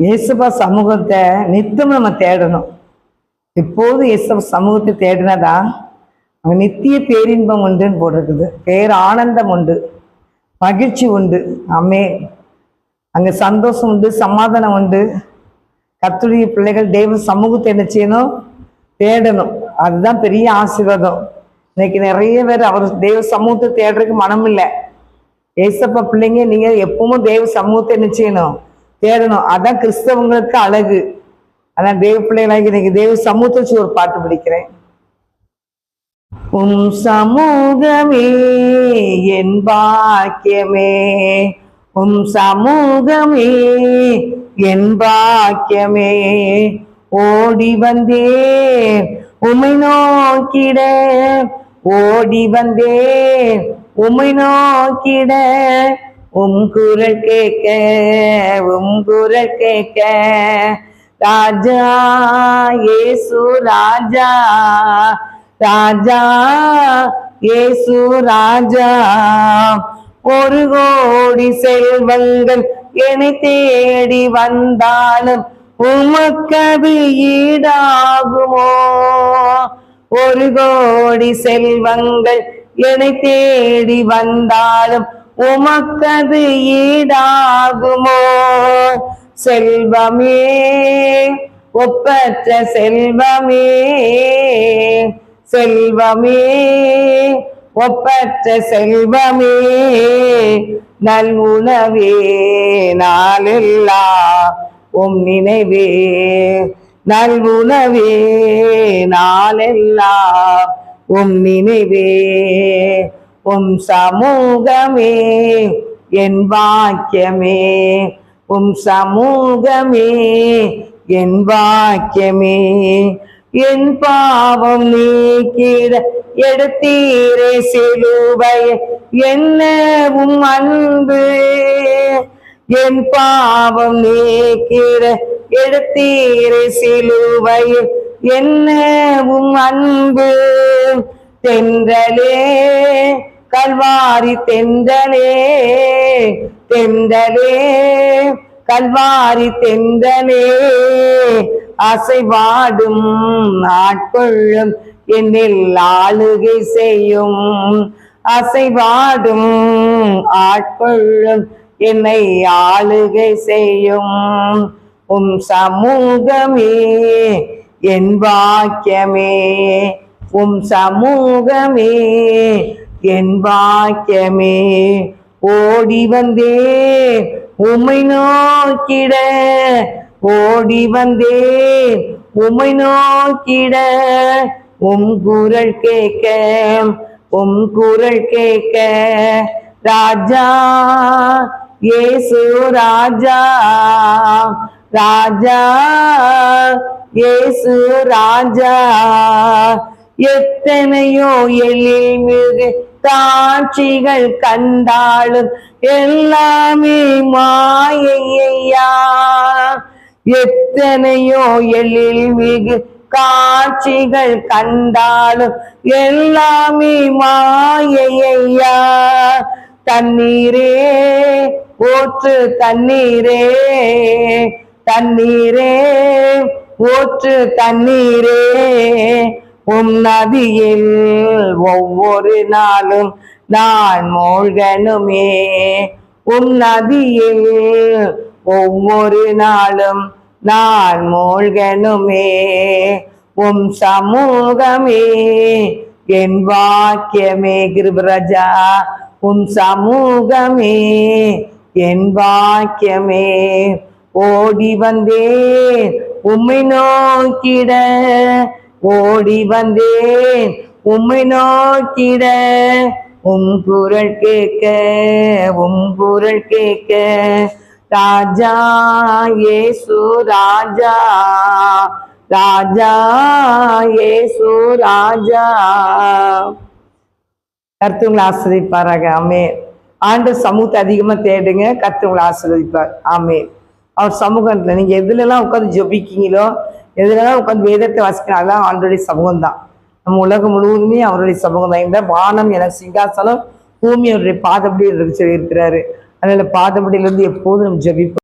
இயேசுப்பா சமூகத்தை நித்தம் நம்ம தேடணும் எப்போது இயேசுபா சமூகத்தை தேடினாதான் அங்கே நித்திய பேரின்பம் உண்டுன்னு போட்டிருக்குது பேர் ஆனந்தம் உண்டு மகிழ்ச்சி உண்டு அம்மே அங்கே சந்தோஷம் உண்டு சமாதானம் உண்டு கத்துடைய பிள்ளைகள் தெய்வ சமூகத்தை என்ன செய்யணும் தேடணும் அதுதான் பெரிய ஆசீர்வாதம் இன்னைக்கு நிறைய பேர் அவர் தெய்வ சமூகத்தை தேடுறதுக்கு மனம் இல்லை ஏசப்பா பிள்ளைங்க நீங்கள் எப்பவும் தெய்வ சமூகத்தை என்ன செய்யணும் தேடணும். அதான் கிறிஸ்தவங்களுக்கு அழகு. அதான் தேவ பிள்ளைகளாக இன்னைக்கு தேவ சமூகத்தை வச்சு ஒரு பாட்டு படிக்கிறேன். உம் சமூகமே என் பாக்கியமே உம் சமூகமே என் பாக்கியமே ஓடி வந்தேன் உமை நோக்கிட ஓடி வந்தேன் உமை நோக்கிட உம் குரல் கேட்க உம் குரல் கேட்க. ராஜா ஏசு ராஜா. ராஜா ஏசு ராஜா. ஒரு கோடி செல்வங்கள் என்னை தேடி வந்தாலும் உமக்கது ஈடாகுமோ? ஒரு கோடி செல்வங்கள் என்னை தேடி வந்தாலும் உமக்கது ஈடாகுமோ? செல்வமே ஒப்பற்ற செல்வமே செல்வமே ஒப்பற்ற செல்வமே நல்வுணவே நாளெல்லா உம் நினைவே நல்வுணவே நாளெல்லா உம் நினைவே உம் சமூகமே என் வாக்கியமே. உம் சமூகமே என் வாக்கியமே. என் பாவம் நீக்கிட எடுத்தீரே சிலுவை என்ன உம் அன்பு. என் பாவம் நீக்கிட எடுத்தீரே சிலுவை என்ன உம் அன்பு. தென்றலே கல்வாரி தென்றலே தென்றலே. கல்வாரி தென்றலே. அசைவாடும் ஆட்கொள்ளும் என்னில் ஆளுகை செய்யும். அசைவாடும் ஆட்கொள்ளும் என்னை ஆளுகை செய்யும். உம் சமூகமே என் வாக்கியமே உம் சமூகமே என் வாக்கியமே ஓடி வந்தே உமை நோக்கிட. ஓடி வந்தே உமை நோக்கிட. உம் குரல் கேட்க உம் குரல் கேட்க. ராஜா ஏசு ராஜா ராஜா ஏசு ராஜா. எத்தனையோ எழில் மிகு காட்சிகள் கண்டாலும் எல்லாமே மாயையா எத்தனையோ எழில் மிகு காட்சிகள் கண்டாலும் எல்லாமே மாயையா தண்ணீரே ஓற்று தண்ணீரே தண்ணீரே ஓற்று தண்ணீரே. உம் நதியில் ஒவ்வொரு நாளும் நான் மூழ்கனுமே உம் நதியில் ஒவ்வொரு நாளும் நான் மூழ்கனுமே உம் சமூகமே என் வாக்கியமே கிருபராஜா. உம் சமூகமே என் வாக்கியமே ஓடி வந்தேன் உம்மை நோக்கிட ஓடி வந்தேன். உம்மை நோக்கிட உம் குரல் கேட்க உம் குரல் கேட்க. ராஜா ஏசு ராஜா ராஜா ஏசு ராஜா. கருத்துங்களை ஆசிரியப்பாராக ஆமே ஆண்டு சமூகத்தை அதிகமாக தேடுங்க. கருத்துங்களை ஆசிரியப்பார் ஆமே அவர் சமூகத்தில் நீங்கள் எதுலலாம் உட்காந்து ஜொபிக்கீங்களோ எதுலலாம் உட்காந்து வேதத்தை வாசிக்கணும் அதெல்லாம் ஆண்டோடைய சமூகம் தான் நம்ம உலகம் முழுவதுமே அவருடைய சமூகம் தான் இந்த வானம் என சிங்காசனம் பூமி அவருடைய பாதப்படி இருக்கு இருக்கிறாரு அதனால பாதப்படியிலிருந்து எப்போதும் நம்ம ஜெபிப்போம்.